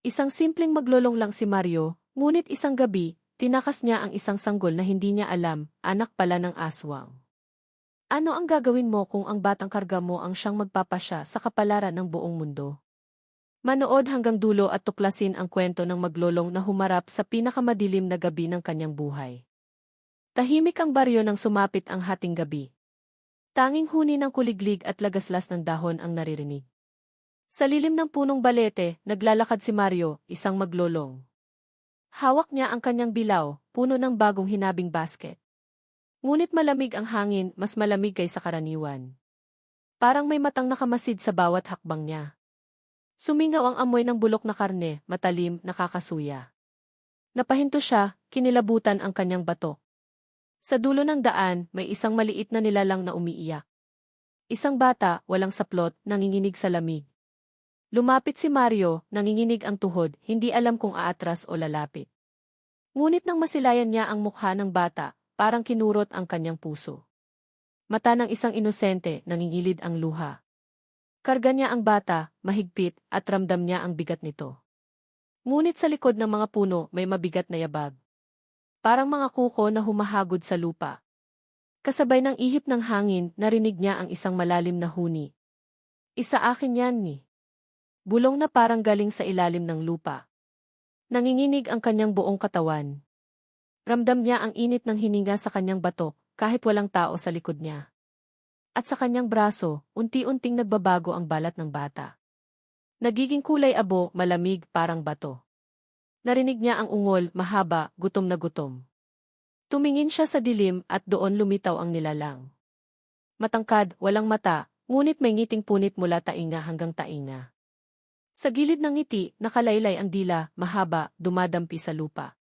Isang simpleng maglolong lang si Mario, ngunit isang gabi, tinakas niya ang isang sanggol na hindi niya alam, anak pala ng aswang. Ano ang gagawin mo kung ang batang karga mo ang siyang magpapasya sa kapalaran ng buong mundo? Manood hanggang dulo at tuklasin ang kwento ng maglolong na humarap sa pinakamadilim na gabi ng kanyang buhay. Tahimik ang baryo nang sumapit ang hating gabi. Tanging huni ng kuliglig at lagaslas ng dahon ang naririnig. Sa lilim ng punong balete, naglalakad si Mario, isang maglolong. Hawak niya ang kanyang bilaw, puno ng bagong hinabing basket. Ngunit malamig ang hangin, mas malamig kaysa karaniwan. Parang may matang nakamasid sa bawat hakbang niya. Sumingaw ang amoy ng bulok na karne, matalim, nakakasuya. Napahinto siya, kinilabutan ang kanyang bato. Sa dulo ng daan, may isang maliit na nilalang na umiiyak. Isang bata, walang saplot, nanginginig sa lamig. Lumapit si Mario, nanginginig ang tuhod, hindi alam kung aatras o lalapit. Ngunit nang masilayan niya ang mukha ng bata, parang kinurot ang kanyang puso. Mata ng isang inosente, nangingilid ang luha. Karga niya ang bata, mahigpit, at ramdam niya ang bigat nito. Ngunit sa likod ng mga puno may mabigat na yabag. Parang mga kuko na humahagod sa lupa. Kasabay ng ihip ng hangin, narinig niya ang isang malalim na huni. Isa akin yan ni. Bulong na parang galing sa ilalim ng lupa. Nanginginig ang kanyang buong katawan. Ramdam niya ang init ng hininga sa kanyang bato, kahit walang tao sa likod niya. At sa kanyang braso, unti-unting nagbabago ang balat ng bata. Nagiging kulay abo, malamig, parang bato. Narinig niya ang ungol, mahaba, gutom na gutom. Tumingin siya sa dilim at doon lumitaw ang nilalang. Matangkad, walang mata, ngunit may ngiting punit mula tainga hanggang tainga. Sa gilid ng ngiti, nakalaylay ang dila, mahaba, dumadampi sa lupa.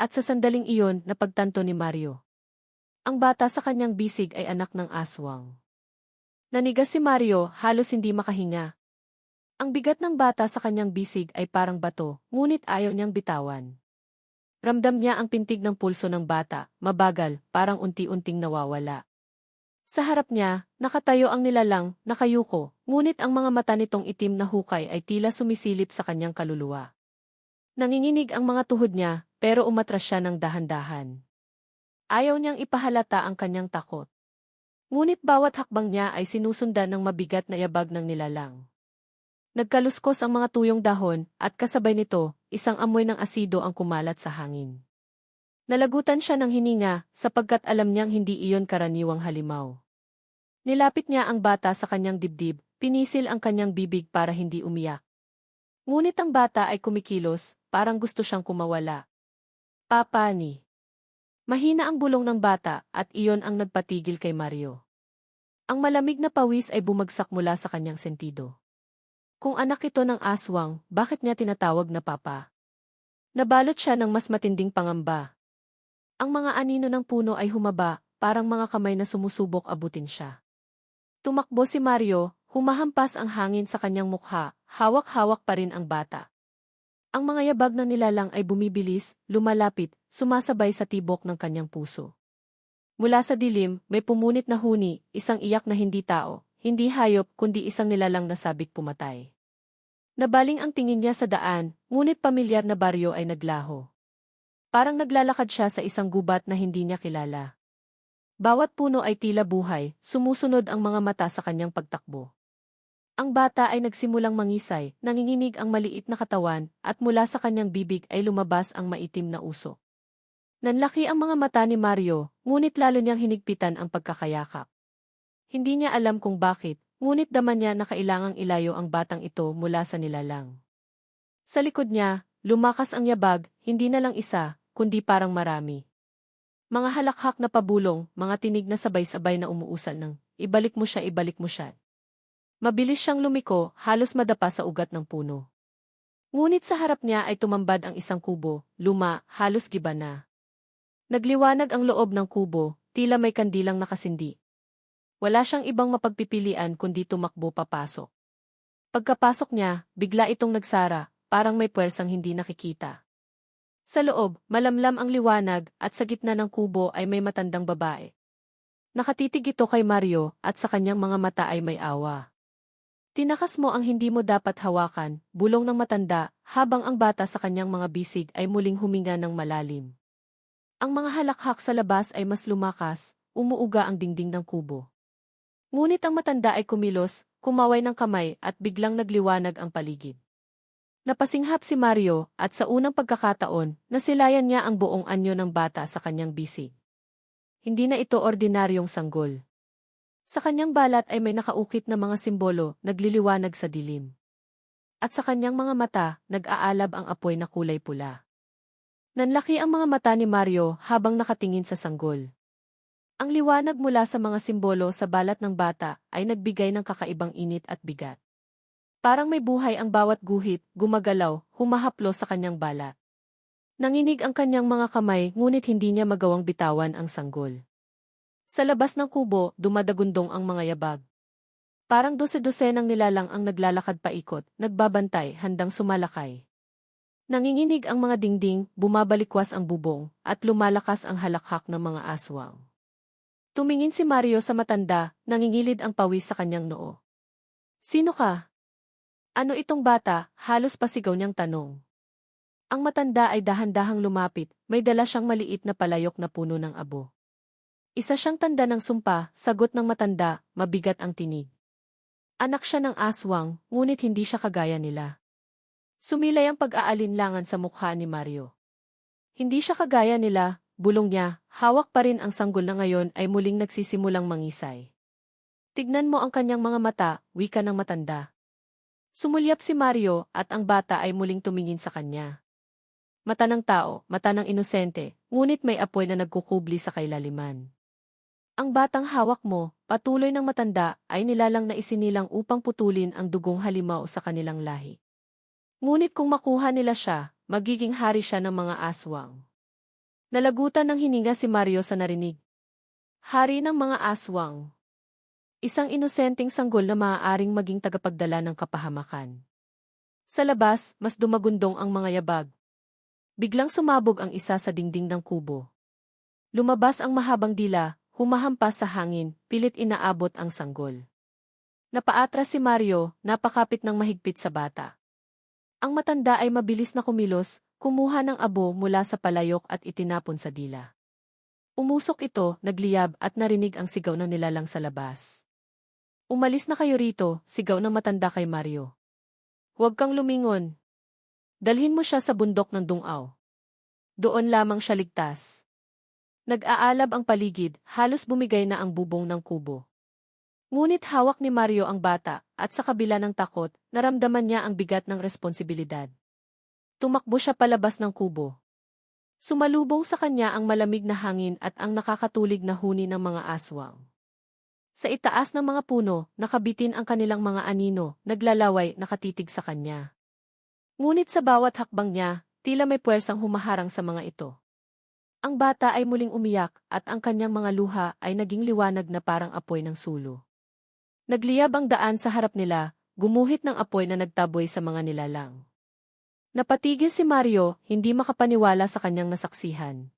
At sa sandaling iyon, napagtanto ni Mario. Ang bata sa kanyang bisig ay anak ng aswang. Nanigas si Mario, halos hindi makahinga, ang bigat ng bata sa kanyang bisig ay parang bato, ngunit ayaw niyang bitawan. Ramdam niya ang pintig ng pulso ng bata, mabagal, parang unti-unting nawawala. Sa harap niya, nakatayo ang nilalang, nakayuko, ngunit ang mga mata nitong itim na hukay ay tila sumisilip sa kanyang kaluluwa. Nanginginig ang mga tuhod niya, pero umatras siya ng dahan-dahan. Ayaw niyang ipahalata ang kanyang takot. Ngunit bawat hakbang niya ay sinusundan ng mabigat na yabag ng nilalang. Nagkaluskos ang mga tuyong dahon, at kasabay nito, isang amoy ng asido ang kumalat sa hangin. Nalagutan siya ng hininga, sapagkat alam niyang hindi iyon karaniwang halimaw. Nilapit niya ang bata sa kanyang dibdib, pinisil ang kanyang bibig para hindi umiyak. Ngunit ang bata ay kumikilos, parang gusto siyang kumawala. Papa ni. Mahina ang bulong ng bata, at iyon ang nagpatigil kay Mario. Ang malamig na pawis ay bumagsak mula sa kanyang sentido. Kung anak ito ng aswang, bakit niya tinatawag na papa? Nabalot siya ng mas matinding pangamba. Ang mga anino ng puno ay humaba, parang mga kamay na sumusubok abutin siya. Tumakbo si Mario, humahampas ang hangin sa kanyang mukha, hawak-hawak pa rin ang bata. Ang mga yabag ng nilalang ay bumibilis, lumalapit, sumasabay sa tibok ng kanyang puso. Mula sa dilim, may pumunit na huni, isang iyak na hindi tao, hindi hayop kundi isang nilalang nasabik pumatay. Nabaling ang tingin niya sa daan, ngunit pamilyar na baryo ay naglaho. Parang naglalakad siya sa isang gubat na hindi niya kilala. Bawat puno ay tila buhay, sumusunod ang mga mata sa kanyang pagtakbo. Ang bata ay nagsimulang mangisay, nanginginig ang maliit na katawan, at mula sa kanyang bibig ay lumabas ang maitim na uso. Nanlaki ang mga mata ni Mario, ngunit lalo niyang hinigpitan ang pagkakayakap. Hindi niya alam kung bakit, ngunit daman niya na kailangang ilayo ang batang ito mula sa nilalang. Sa likod niya, lumakas ang yabag, hindi na lang isa, kundi parang marami. Mga halakhak na pabulong, mga tinig na sabay-sabay na umuusal ng, ibalik mo siya, ibalik mo siya. Mabilis siyang lumiko, halos madapa sa ugat ng puno. Ngunit sa harap niya ay tumambad ang isang kubo, luma, halos giba na. Nagliwanag ang loob ng kubo, tila may kandilang nakasindi. Wala siyang ibang mapagpipilian kundi tumakbo papasok. Pagkapasok niya, bigla itong nagsara, parang may puwersang hindi nakikita. Sa loob, malamlam ang liwanag at sa gitna ng kubo ay may matandang babae. Nakatitig ito kay Mario at sa kanyang mga mata ay may awa. Tinakas mo ang hindi mo dapat hawakan, bulong ng matanda, habang ang bata sa kanyang mga bisig ay muling huminga ng malalim. Ang mga halakhak sa labas ay mas lumakas, umuuga ang dingding ng kubo. Ngunit ang matanda ay kumilos, kumaway ng kamay at biglang nagliwanag ang paligid. Napasinghap si Mario at sa unang pagkakataon, nasilayan niya ang buong anyo ng bata sa kanyang bisig. Hindi na ito ordinaryong sanggol. Sa kanyang balat ay may nakaukit na mga simbolo, nagliliwanag sa dilim. At sa kanyang mga mata, nag-aalab ang apoy na kulay pula. Nanlaki ang mga mata ni Mario habang nakatingin sa sanggol. Ang liwanag mula sa mga simbolo sa balat ng bata ay nagbigay ng kakaibang init at bigat. Parang may buhay ang bawat guhit, gumagalaw, humahaplo sa kanyang balat. Nanginig ang kanyang mga kamay ngunit hindi niya magawang bitawan ang sanggol. Sa labas ng kubo, dumadagundong ang mga yabag. Parang dose-dosenang nilalang ang naglalakad paikot, nagbabantay, handang sumalakay. Nanginginig ang mga dingding, bumabalikwas ang bubong, at lumalakas ang halakhak ng mga aswang. Tumingin si Mario sa matanda, nangingilid ang pawis sa kanyang noo. Sino ka? Ano itong bata? Halos pasigaw niyang tanong. Ang matanda ay dahan-dahang lumapit, may dala siyang maliit na palayok na puno ng abo. Isa siyang tanda ng sumpa, sagot ng matanda, mabigat ang tinig. Anak siya ng aswang, ngunit hindi siya kagaya nila. Sumilay ang pag-aalinlangan sa mukha ni Mario. Hindi siya kagaya nila, bulong niya, hawak pa rin ang sanggol na ngayon ay muling nagsisimulang mangisay. Tignan mo ang kanyang mga mata, wika ng matanda. Sumulyap si Mario at ang bata ay muling tumingin sa kanya. Mata ng tao, mata ng inosente, ngunit may apoy na nagkukubli sa kailaliman. Ang batang hawak mo, patuloy ng matanda, ay nilalang na isinilang upang putulin ang dugong halimaw sa kanilang lahi. Ngunit kung makuha nila siya, magiging hari siya ng mga aswang. Nalagutan ng hininga si Mario sa narinig. Hari ng mga aswang. Isang inosenteng sanggol na maaaring maging tagapagdala ng kapahamakan. Sa labas, mas dumagundong ang mga yabag. Biglang sumabog ang isa sa dingding ng kubo. Lumabas ang mahabang dila, humahampas sa hangin, pilit inaabot ang sanggol. Napaatras si Mario, napakapit ng mahigpit sa bata. Ang matanda ay mabilis na kumilos, kumuha ng abo mula sa palayok at itinapon sa dila. Umusok ito, nagliyab at narinig ang sigaw ng nilalang sa labas. Umalis na kayo rito, sigaw ng matanda kay Mario. Huwag kang lumingon. Dalhin mo siya sa bundok ng Dungaw. Doon lamang siya ligtas. Nag-aalab ang paligid, halos bumigay na ang bubong ng kubo. Ngunit hawak ni Mario ang bata, at sa kabila ng takot, naramdaman niya ang bigat ng responsibilidad. Tumakbo siya palabas ng kubo. Sumalubong sa kanya ang malamig na hangin at ang nakakatulig na huni ng mga aswang. Sa itaas ng mga puno, nakabitin ang kanilang mga anino, naglalaway, nakatitig sa kanya. Ngunit sa bawat hakbang niya, tila may puwersang humaharang sa mga ito. Ang bata ay muling umiyak at ang kanyang mga luha ay naging liwanag na parang apoy ng sulo. Nagliyab ang daan sa harap nila, gumuhit ng apoy na nagtaboy sa mga nilalang. Napatigil si Mario, hindi makapaniwala sa kanyang nasaksihan.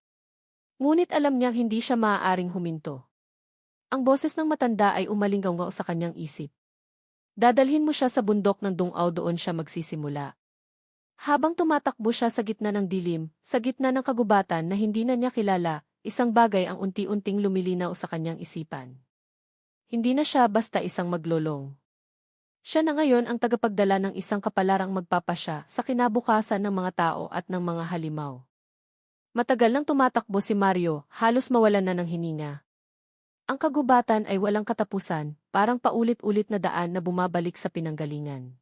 Ngunit alam niyang hindi siya maaaring huminto. Ang boses ng matanda ay umalinggaw sa kanyang isip. Dadalhin mo siya sa bundok ng Dungaw doon siya magsisimula. Habang tumatakbo siya sa gitna ng dilim, sa gitna ng kagubatan na hindi na niya kilala, isang bagay ang unti-unting lumilinaw sa kanyang isipan. Hindi na siya basta isang maglolong. Siya na ngayon ang tagapagdala ng isang kapalarang magpapasya sa kinabukasan ng mga tao at ng mga halimaw. Matagal nang tumatakbo si Mario, halos mawalan na ng hininga. Ang kagubatan ay walang katapusan, parang paulit-ulit na daan na bumabalik sa pinanggalingan.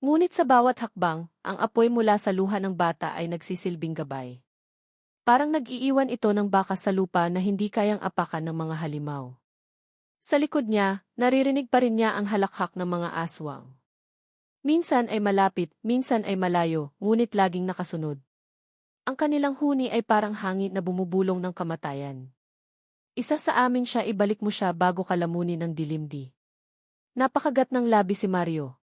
Ngunit sa bawat hakbang, ang apoy mula sa luha ng bata ay nagsisilbing gabay. Parang nag-iiwan ito ng bakas sa lupa na hindi kayang apakan ng mga halimaw. Sa likod niya, naririnig pa rin niya ang halakhak ng mga aswang. Minsan ay malapit, minsan ay malayo, ngunit laging nakasunod. Ang kanilang huni ay parang hangin na bumubulong ng kamatayan. Isa sa amin siya ibalik mo siya bago kalamunin ng dilimdi. Napakagat ng labi si Mario.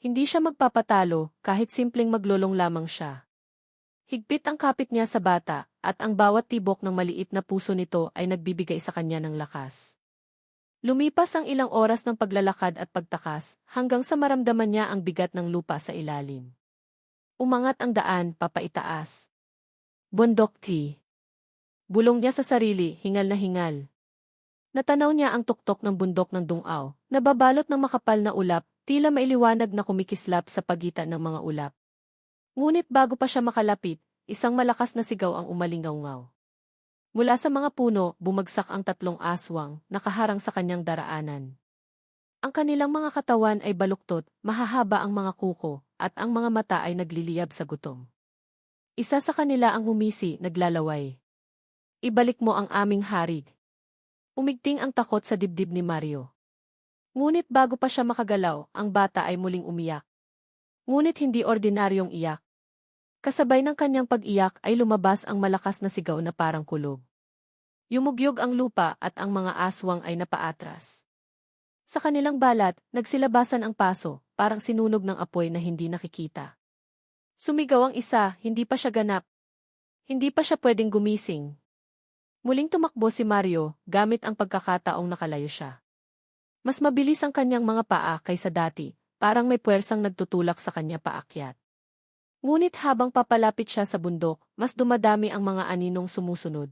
Hindi siya magpapatalo kahit simpleng maglolong lamang siya. Higpit ang kapit niya sa bata at ang bawat tibok ng maliit na puso nito ay nagbibigay sa kanya ng lakas. Lumipas ang ilang oras ng paglalakad at pagtakas hanggang sa maramdaman niya ang bigat ng lupa sa ilalim. Umangat ang daan papaitaas. Bundok T. Bulong niya sa sarili, hingal na hingal. Natanaw niya ang tuktok ng bundok ng dungaw, nababalot ng makapal na ulap, tila mailiwanag na kumikislap sa pagitan ng mga ulap. Ngunit bago pa siya makalapit, isang malakas na sigaw ang umalingaw-ngaw. Mula sa mga puno, bumagsak ang tatlong aswang, nakaharang sa kanyang daraanan. Ang kanilang mga katawan ay baluktot, mahahaba ang mga kuko, at ang mga mata ay nagliliyab sa gutom. Isa sa kanila ang humisi, naglalaway. Ibalik mo ang aming harig. Umigting ang takot sa dibdib ni Mario. Ngunit bago pa siya makagalaw, ang bata ay muling umiyak. Ngunit hindi ordinaryong iyak. Kasabay ng kanyang pag-iyak ay lumabas ang malakas na sigaw na parang kulog. Yumugyog ang lupa at ang mga aswang ay napaatras. Sa kanilang balat, nagsilabasan ang paso, parang sinunog ng apoy na hindi nakikita. Sumigaw ang isa, hindi pa siya ganap. Hindi pa siya pwedeng gumising. Muling tumakbo si Mario, gamit ang pagkakataong nakalayo siya. Mas mabilis ang kanyang mga paa kaysa dati, parang may puwersang nagtutulak sa kanya paakyat. Ngunit habang papalapit siya sa bundok, mas dumadami ang mga aninong sumusunod.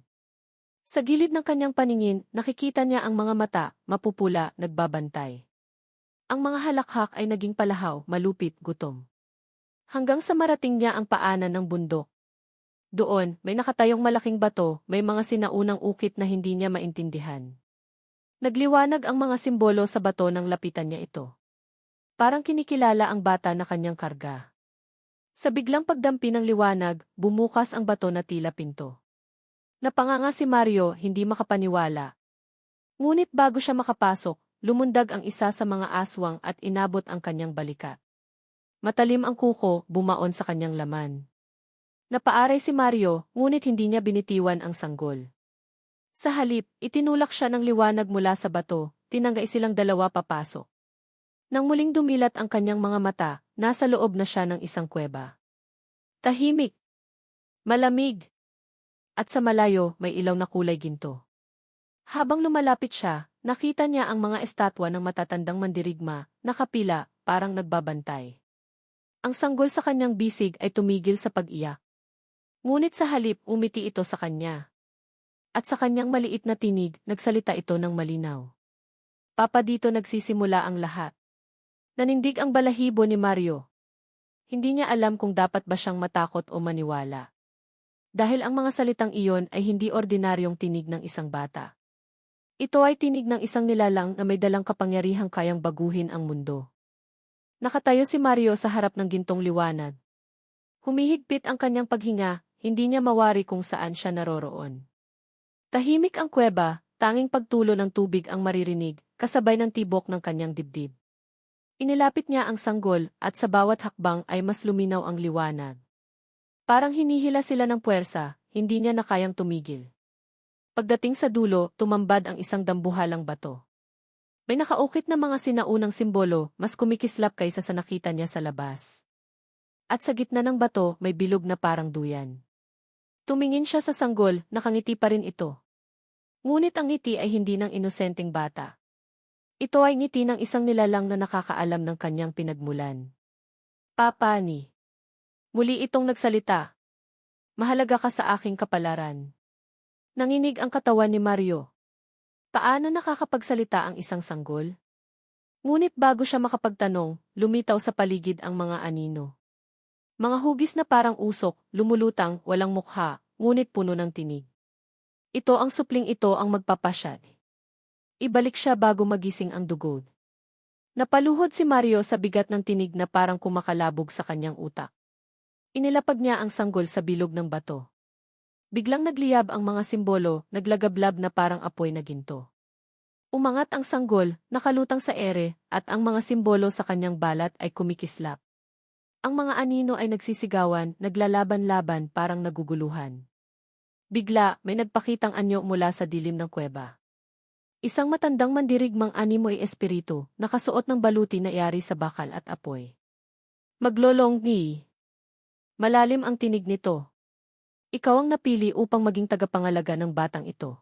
Sa gilid ng kanyang paningin, nakikita niya ang mga mata, mapupula, nagbabantay. Ang mga halakhak ay naging palahaw, malupit, gutom. Hanggang sa marating niya ang paanan ng bundok. Doon, may nakatayong malaking bato, may mga sinaunang ukit na hindi niya maintindihan. Nagliwanag ang mga simbolo sa bato nang lapitan niya ito. Parang kinikilala ang bata na kanyang karga. Sa biglang pagdampi ng liwanag, bumukas ang bato na tila pinto. Napanganga si Mario, hindi makapaniwala. Ngunit bago siya makapasok, lumundag ang isa sa mga aswang at inabot ang kanyang balikat. Matalim ang kuko, bumaon sa kanyang laman. Napaaray si Mario, ngunit hindi niya binitiwan ang sanggol. Sa halip, itinulak siya ng liwanag mula sa bato, tinanggay silang dalawa papasok. Nang muling dumilat ang kanyang mga mata, nasa loob na siya ng isang kuweba. Tahimik. Malamig. At sa malayo, may ilaw na kulay ginto. Habang lumalapit siya, nakita niya ang mga estatwa ng matatandang mandirigma, nakapila, parang nagbabantay. Ang sanggol sa kanyang bisig ay tumigil sa pag-iyak. Ngunit sa halip, umiti ito sa kanya. At sa kanyang maliit na tinig, nagsalita ito ng malinaw. Papa dito nagsisimula ang lahat. Nanindig ang balahibo ni Mario. Hindi niya alam kung dapat ba siyang matakot o maniwala. Dahil ang mga salitang iyon ay hindi ordinaryong tinig ng isang bata. Ito ay tinig ng isang nilalang na may dalang kapangyarihang kayang baguhin ang mundo. Nakatayo si Mario sa harap ng gintong liwanag. Humihigpit ang kanyang paghinga, hindi niya mawari kung saan siya naroroon. Tahimik ang kuweba, tanging pagtulo ng tubig ang maririnig, kasabay ng tibok ng kanyang dibdib. Inilapit niya ang sanggol at sa bawat hakbang ay mas luminaw ang liwanag. Parang hinihila sila ng puwersa, hindi niya na kayang tumigil. Pagdating sa dulo, tumambad ang isang dambuhalang bato. May nakaukit na mga sinaunang simbolo, mas kumikislap kaysa sa nakita niya sa labas. At sa gitna ng bato, may bilog na parang duyan. Tumingin siya sa sanggol, nakangiti pa rin ito. Ngunit ang ngiti ay hindi ng inosenteng bata. Ito ay ngiti ng isang nilalang na nakakaalam ng kanyang pinagmulan. Papa ni. Muli itong nagsalita. Mahalaga ka sa aking kapalaran. Nanginig ang katawan ni Mario. Paano nakakapagsalita ang isang sanggol? Ngunit bago siya makapagtanong, lumitaw sa paligid ang mga anino. Mga hugis na parang usok, lumulutang, walang mukha, ngunit puno ng tinig. Ito ang supling ito ang magpapasyat. Ibalik siya bago magising ang dugod. Napaluhod si Mario sa bigat ng tinig na parang kumakalabog sa kanyang utak. Inilapag niya ang sanggol sa bilog ng bato. Biglang nagliyab ang mga simbolo, naglagablab na parang apoy na ginto. Umangat ang sanggol, nakalutang sa ere, at ang mga simbolo sa kanyang balat ay kumikislap. Ang mga anino ay nagsisigawan, naglalaban-laban parang naguguluhan. Bigla, may nagpakitang anyo mula sa dilim ng kuweba. Isang matandang mandirigmang animo ay espiritu, nakasuot ng baluti na iari sa bakal at apoy. Maglolong ni. Malalim ang tinig nito. Ikaw ang napili upang maging tagapangalaga ng batang ito.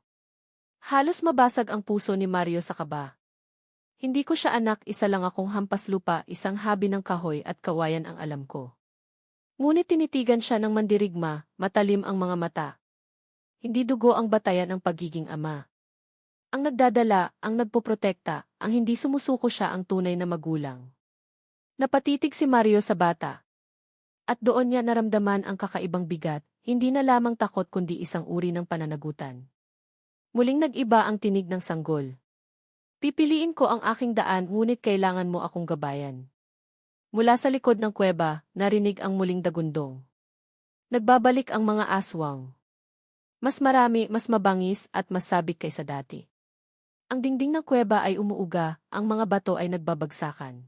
Halos mabasag ang puso ni Mario sa kaba. Hindi ko siya anak, isa lang akong hampas lupa, isang habi ng kahoy at kawayan ang alam ko. Ngunit tinitigan siya ng mandirigma, matalim ang mga mata. Hindi dugo ang batayan ng pagiging ama. Ang nagdadala, ang nagpoprotekta, ang hindi sumusuko siya ang tunay na magulang. Napatitig si Mario sa bata. At doon niya naramdaman ang kakaibang bigat, hindi na lamang takot kundi isang uri ng pananagutan. Muling nag-iba ang tinig ng sanggol. Pipiliin ko ang aking daan ngunit kailangan mo akong gabayan. Mula sa likod ng kuweba, narinig ang muling dagundong. Nagbabalik ang mga aswang. Mas marami, mas mabangis at mas sabik kaysa dati. Ang dingding ng kuweba ay umuuga, ang mga bato ay nagbabagsakan.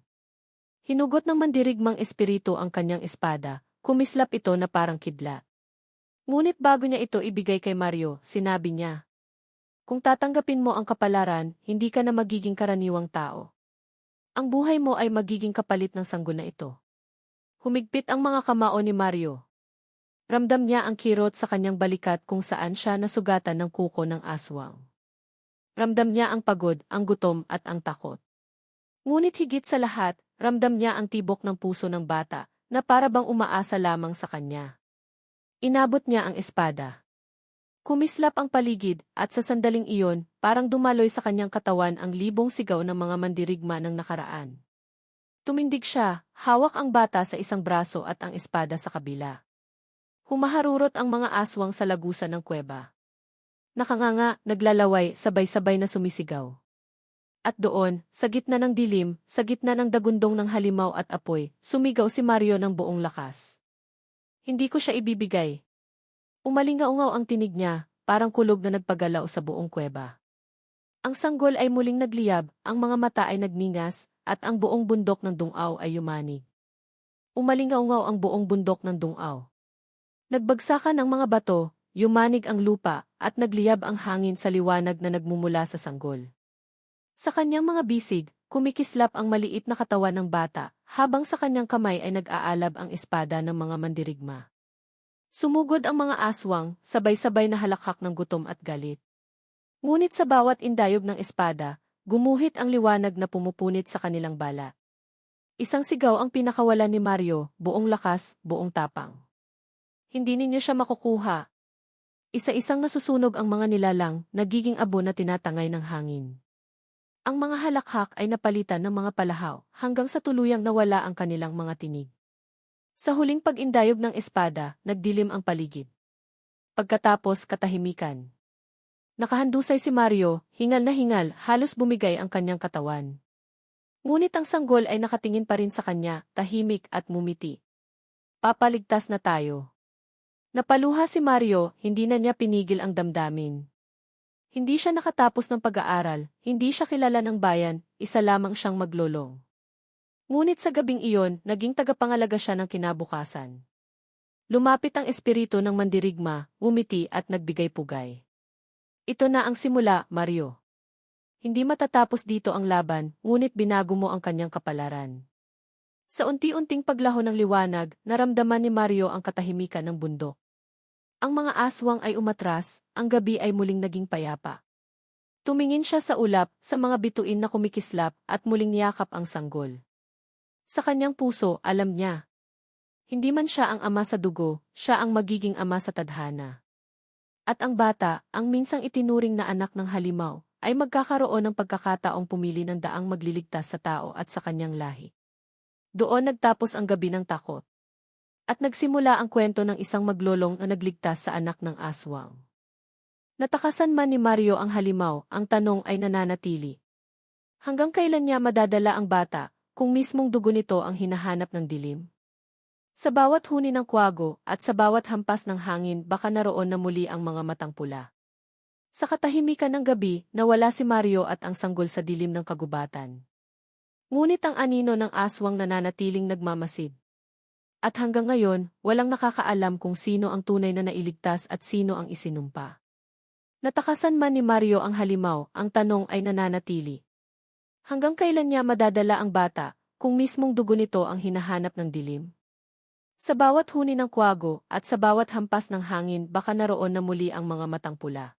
Hinugot ng mandirigmang espiritu ang kanyang espada, kumislap ito na parang kidlat. Ngunit bago niya ito ibigay kay Mario, sinabi niya, kung tatanggapin mo ang kapalaran, hindi ka na magiging karaniwang tao. Ang buhay mo ay magiging kapalit ng sanggol na ito. Humigpit ang mga kamao ni Mario. Ramdam niya ang kirot sa kanyang balikat kung saan siya nasugatan ng kuko ng aswang. Ramdam niya ang pagod, ang gutom at ang takot. Ngunit higit sa lahat, ramdam niya ang tibok ng puso ng bata na para bang umaasa lamang sa kanya. Inabot niya ang espada. Kumislap ang paligid, at sa sandaling iyon, parang dumaloy sa kanyang katawan ang libong sigaw ng mga mandirigma ng nakaraan. Tumindig siya, hawak ang bata sa isang braso at ang espada sa kabila. Humaharurot ang mga aswang sa lagusan ng kuweba. Nakanganga, naglalaway, sabay-sabay na sumisigaw. At doon, sa gitna ng dilim, sa gitna ng dagundong ng halimaw at apoy, sumigaw si Mario ng buong lakas. Hindi ko siya ibibigay, Umalingaungaw ang tinig niya, parang kulog na nagpagalaw sa buong kuweba. Ang sanggol ay muling nagliyab, ang mga mata ay nagningas, at ang buong bundok ng dungaw ay yumanig. Umalingaungaw ang buong bundok ng dungaw. Nagbagsakan ang mga bato, yumanig ang lupa, at nagliyab ang hangin sa liwanag na nagmumula sa sanggol. Sa kanyang mga bisig, kumikislap ang maliit na katawan ng bata, habang sa kanyang kamay ay nag-aalab ang espada ng mga mandirigma. Sumugod ang mga aswang, sabay-sabay na halakhak ng gutom at galit. Ngunit sa bawat indayog ng espada, gumuhit ang liwanag na pumupunit sa kanilang bala. Isang sigaw ang pinakawalan ni Mario, buong lakas, buong tapang. Hindi ninyo siya makukuha. Isa-isang nasusunog ang mga nilalang, nagiging abo na tinatangay ng hangin. Ang mga halakhak ay napalitan ng mga palahaw, hanggang sa tuluyang nawala ang kanilang mga tinig. Sa huling pag-indayog ng espada, nagdilim ang paligid. Pagkatapos katahimikan. Nakahandusay si Mario, hingal na hingal, halos bumigay ang kanyang katawan. Ngunit ang sanggol ay nakatingin pa rin sa kanya, tahimik at mumiti. Papaligtas na tayo. Napaluha si Mario, hindi na niya pinigil ang damdamin. Hindi siya nakatapos ng pag-aaral, hindi siya kilala ng bayan, isa lamang siyang maglolong. Ngunit sa gabing iyon, naging tagapangalaga siya ng kinabukasan. Lumapit ang espiritu ng mandirigma, umiti at nagbigay pugay. Ito na ang simula, Mario. Hindi matatapos dito ang laban, ngunit binago mo ang kanyang kapalaran. Sa unti-unting paglaho ng liwanag, naramdaman ni Mario ang katahimikan ng bundok. Ang mga aswang ay umatras, ang gabi ay muling naging payapa. Tumingin siya sa ulap, sa mga bituin na kumikislap, at muling yakap ang sanggol. Sa kanyang puso, alam niya. Hindi man siya ang ama sa dugo, siya ang magiging ama sa tadhana. At ang bata, ang minsang itinuring na anak ng halimaw, ay magkakaroon ng pagkakataong pumili ng daang magliligtas sa tao at sa kanyang lahi. Doon nagtapos ang gabi ng takot. At nagsimula ang kwento ng isang maglolong na nagligtas sa anak ng aswang. Natakasan man ni Mario ang halimaw, ang tanong ay nananatili. Hanggang kailan niya madadala ang bata, kung mismong dugo nito ang hinahanap ng dilim? Sa bawat huni ng kwago at sa bawat hampas ng hangin baka naroon na muli ang mga matang pula. Sa katahimikan ng gabi, nawala si Mario at ang sanggol sa dilim ng kagubatan. Ngunit ang anino ng aswang nananatiling nagmamasid. At hanggang ngayon, walang nakakaalam kung sino ang tunay na nailigtas at sino ang isinumpa. Natakasan man ni Mario ang halimaw, ang tanong ay nananatili. Hanggang kailan niya madadala ang bata, kung mismong dugo nito ang hinahanap ng dilim? Sa bawat huni ng kwago at sa bawat hampas ng hangin baka naroon na muli ang mga matang pula.